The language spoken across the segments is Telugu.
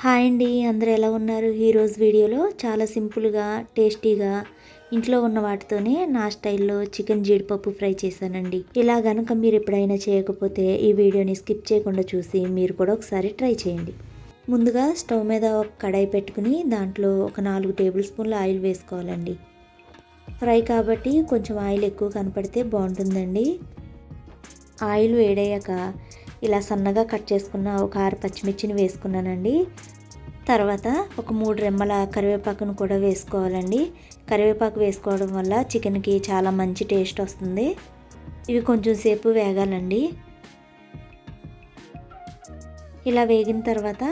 హాయ్ అండి అందరూ ఎలా ఉన్నారు? ఈరోజు వీడియోలో చాలా సింపుల్గా టేస్టీగా ఇంట్లో ఉన్న వాటితోనే నా స్టైల్లో చికెన్ జీడిపప్పు ఫ్రై చేశానండి. ఇలా గనక మీరు ఎప్పుడైనా చేయకపోతే ఈ వీడియోని స్కిప్ చేయకుండా చూసి మీరు కూడా ఒకసారి ట్రై చేయండి. ముందుగా స్టవ్ మీద ఒక కడాయి పెట్టుకుని దాంట్లో ఒక నాలుగు టేబుల్ స్పూన్ల ఆయిల్ వేసుకోవాలండి. ఫ్రై కాబట్టి కొంచెం ఆయిల్ ఎక్కువ కనపడితే బాగుంటుందండి. ఆయిల్ వేడయ్యాక ఇలా సన్నగా కట్ చేసుకున్న ఒక ఆరు పచ్చిమిర్చిని వేసుకున్నానండి. తర్వాత ఒక మూడు రెమ్మల కరివేపాకును కూడా వేసుకోవాలండి. కరివేపాకు వేసుకోవడం వల్ల చికెన్కి చాలా మంచి టేస్ట్ వస్తుంది. ఇవి కొంచెం సేపు వేగాలండి. ఇలా వేగిన తర్వాత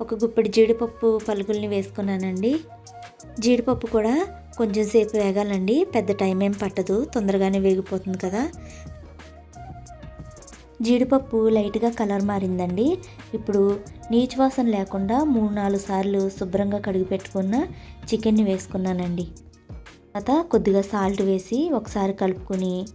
ఒక గుప్పెడి జీడిపప్పు పలుకుల్ని వేసుకున్నానండి. జీడిపప్పు కూడా కొంచెం సేపు వేగాలండి. పెద్ద టైం ఏం పట్టదు. తొందరగానే వేగిపోతుంది కదా. జీడిపప్పు లైట్గా కలర్ మారిందండి. ఇప్పుడు నీచు వాసన లేకుండా మూడు నాలుగు సార్లు శుభ్రంగా కడిగి పెట్టుకున్న చికెన్ని వేసుకున్నానండి. తర్వాత కొద్దిగా సాల్ట్ వేసి ఒకసారి కలుపుకొని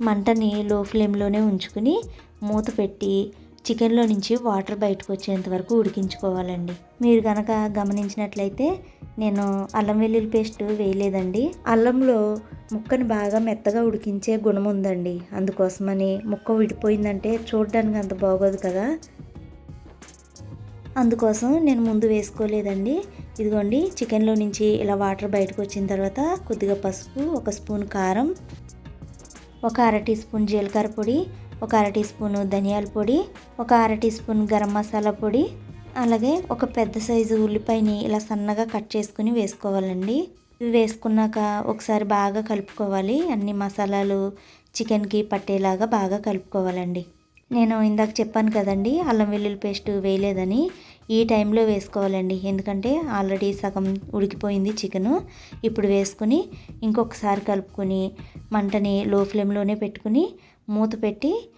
మంటని లో ఫ్లేమ్లోనే ఉంచుకుని మూత పెట్టి చికెన్లో నుంచి వాటర్ బయటకు వచ్చేంత వరకు ఉడికించుకోవాలండి. మీరు కనుక గమనించినట్లయితే నేను అల్లం వెల్లుల్లి పేస్ట్ వేయలేదండి. అల్లంలో ముక్కని బాగా మెత్తగా ఉడికించే గుణం ఉందండి. అందుకోసమని ముక్క విడిపోయిందంటే చూడడానికి అంత బాగోదు కదా. అందుకోసం నేను ముందు వేసుకోలేదండి. ఇదిగోండి చికెన్లో నుంచి ఇలా వాటర్ బయటకు వచ్చిన తర్వాత కొద్దిగా పసుపు ఒక స్పూన్ కారం ఒక అర టీ స్పూన్ జీలకర్ర పొడి ఒక అర టీ స్పూను ధనియాల పొడి ఒక అర టీ స్పూన్ గరం మసాలా పొడి అలాగే ఒక పెద్ద సైజు ఉల్లిపాయని ఇలా సన్నగా కట్ చేసుకుని వేసుకోవాలండి. వేసుకున్నాక ఒకసారి బాగా కలుపుకోవాలి. అన్ని మసాలాలు చికెన్కి పట్టేలాగా బాగా కలుపుకోవాలండి. నేను ఇందాక చెప్పాను కదండి అల్లం వెల్లుల్లి పేస్ట్ వేయలేదని ఈ టైంలో వేసుకోవాలండి. ఎందుకంటే ఆల్రెడీ సగం ఉడికిపోయింది చికెను. ఇప్పుడు వేసుకుని ఇంకొకసారి కలుపుకొని మంటని లో ఫ్లేమ్లోనే పెట్టుకుని మూత పెట్టి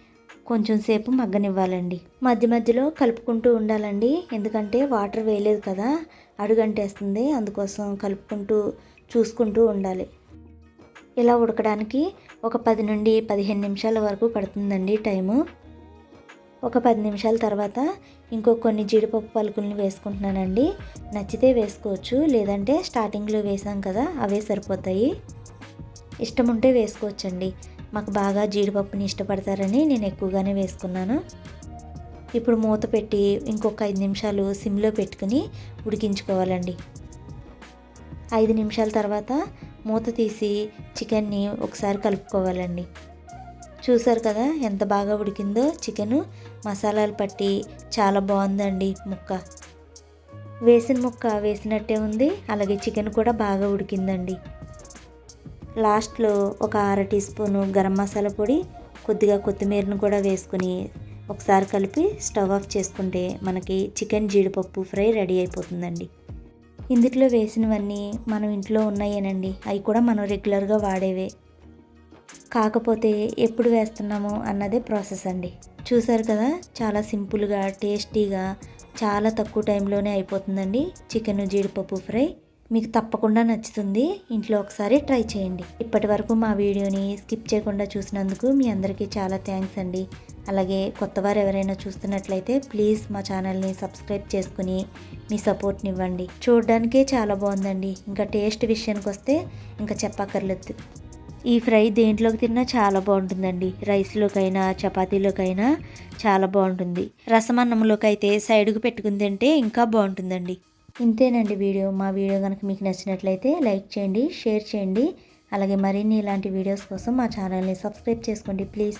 కొంచెం సేపు మగ్గనివ్వాలండి. మధ్య మధ్యలో కలుపుకుంటూ ఉండాలండి. ఎందుకంటే వాటర్ వేయలేదు కదా అడుగంటేస్తుంది. అందుకోసం కలుపుకుంటూ చూసుకుంటూ ఉండాలి. ఇలా ఉడకడానికి ఒక పది నుండి పదిహేను నిమిషాల వరకు పడుతుందండి టైము. ఒక పది నిమిషాల తర్వాత ఇంకో కొన్ని జీడిపప్పు పలుకుల్ని వేసుకుంటున్నానండి. నచ్చితే వేసుకోవచ్చు లేదంటే స్టార్టింగ్లో వేసాం కదా అవే సరిపోతాయి. ఇష్టం ఉంటే వేసుకోవచ్చండి. మాకు బాగా జీడిపప్పుని ఇష్టపడతారని నేను ఎక్కువగానే వేసుకున్నాను. ఇప్పుడు మూత పెట్టి ఇంకొక ఐదు నిమిషాలు సిమ్లో పెట్టుకుని ఉడికించుకోవాలండి. ఐదు నిమిషాల తర్వాత మూత తీసి చికెన్ని ఒకసారి కలుపుకోవాలండి. చూసారు కదా ఎంత బాగా ఉడికిందో చికెను. మసాలాలు పట్టి చాలా బాగుందండి ముక్క. వేసిన ముక్క వేసినట్టే ఉంది అలాగే చికెన్ కూడా బాగా ఉడికిందండి. లాస్ట్లో ఒక అర టీ స్పూను గరం మసాలా పొడి కొద్దిగా కొత్తిమీరను కూడా వేసుకుని ఒకసారి కలిపి స్టవ్ ఆఫ్ చేసుకుంటే మనకి చికెన్ జీడిపప్పు ఫ్రై రెడీ అయిపోతుందండి. ఇందులో వేసినవన్నీ మనం ఇంట్లో ఉన్నాయేనండి. అవి కూడా మనం రెగ్యులర్గా వాడేవే. కాకపోతే ఎప్పుడు వేస్తున్నాము అన్నదే ప్రాసెస్ అండి. చూసారు కదా చాలా సింపుల్గా టేస్టీగా చాలా తక్కువ టైంలోనే అయిపోతుందండి చికెన్ జీడిపప్పు ఫ్రై. మీకు తప్పకుండా నచ్చుతుంది. ఇంట్లో ఒకసారి ట్రై చేయండి. ఇప్పటి వరకు మా వీడియోని స్కిప్ చేయకుండా చూసినందుకు మీ అందరికీ చాలా థ్యాంక్స్ అండి. అలాగే కొత్తవారు ఎవరైనా చూస్తున్నట్లయితే ప్లీజ్ మా ఛానల్ని సబ్స్క్రైబ్ చేసుకుని మీ సపోర్ట్ని ఇవ్వండి. చూడడానికే చాలా బాగుందండి. ఇంకా టేస్ట్ విషయానికి వస్తే ఇంకా చెప్పక్కర్లేదు. ఈ ఫ్రై దేంట్లోకి తిన్నా చాలా బాగుంటుందండి. రైస్లోకైనా చపాతీలోకైనా చాలా బాగుంటుంది. రసమన్నంలోకి అయితే సైడ్కి పెట్టుకుని తింటే ఇంకా బాగుంటుందండి. ఇంతేనండి వీడియో. మా వీడియో కనుక మీకు నచ్చినట్లయితే లైక్ చేయండి షేర్ చేయండి. అలాగే మరిన్ని ఇలాంటి వీడియోస్ కోసం మా ఛానల్ని సబ్స్క్రైబ్ చేసుకోండి ప్లీజ్.